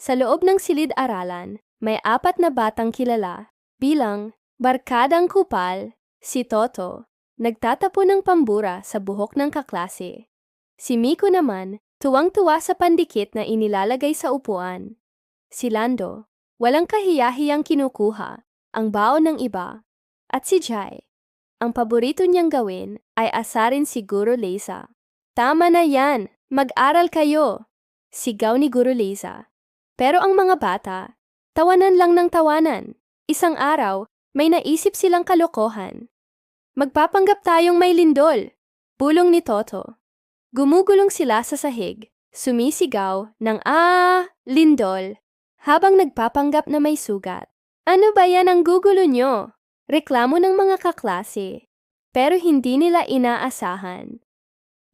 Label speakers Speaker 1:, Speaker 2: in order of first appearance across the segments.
Speaker 1: Sa loob ng silid-aralan, may apat na batang kilala bilang Barkadang Kupal, si Toto, nagtatapo ng pambura sa buhok ng kaklase. Si Miko naman, tuwang-tuwa sa pandikit na inilalagay sa upuan. Si Lando, walang kahiyahiyang kinukuha ang baon ng iba. At si Jai, ang paborito niyang gawin ay asarin si Guru Leza. Tama na yan, mag-aral kayo, sigaw ni Guru Leza. Pero ang mga bata, tawanan lang ng tawanan. Isang araw, may naisip silang kalokohan. Magpapanggap tayong may lindol, bulong ni Toto. Gumugulong sila sa sahig, sumisigaw ng ah, lindol, habang nagpapanggap na may sugat. Ano ba yan ang gugulo nyo? Reklamo ng mga kaklase. Pero hindi nila inaasahan.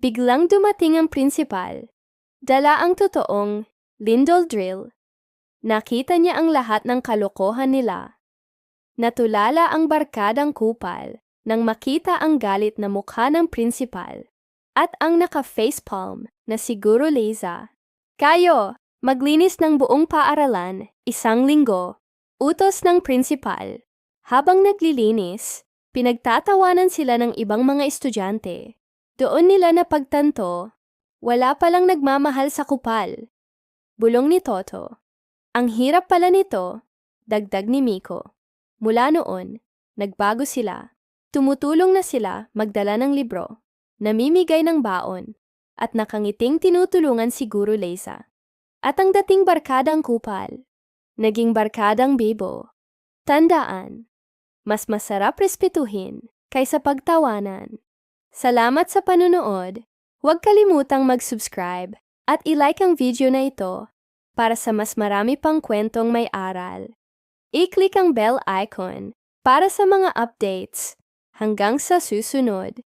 Speaker 1: Biglang dumating ang prinsipal. Dala ang totoong lindol drill. Nakita niya ang lahat ng kalokohan nila. Natulala ang barkadang kupal nang makita ang galit na mukha ng prinsipal at ang naka-facepalm na siguro Leza. Kayo, maglinis ng buong paaralan, isang linggo, utos ng prinsipal. Habang naglilinis, pinagtatawanan sila ng ibang mga estudyante. Doon nila napagtanto, wala palang nagmamahal sa kupal. Bulong ni Toto. Ang hirap pala nito, dagdag ni Miko. Mula noon, nagbago sila. Tumutulong na sila magdala ng libro, namimigay ng baon, at nakangiting tinutulungan si Guru Leza. At ang dating barkadang kupal, naging barkadang bibo. Tandaan, mas masarap respetuhin kaysa pagtawanan. Salamat sa panunood. Huwag kalimutang mag-subscribe at i-like ang video na ito para sa mas marami pang kwentong may aral. I-click ang bell icon para sa mga updates. Hanggang sa susunod.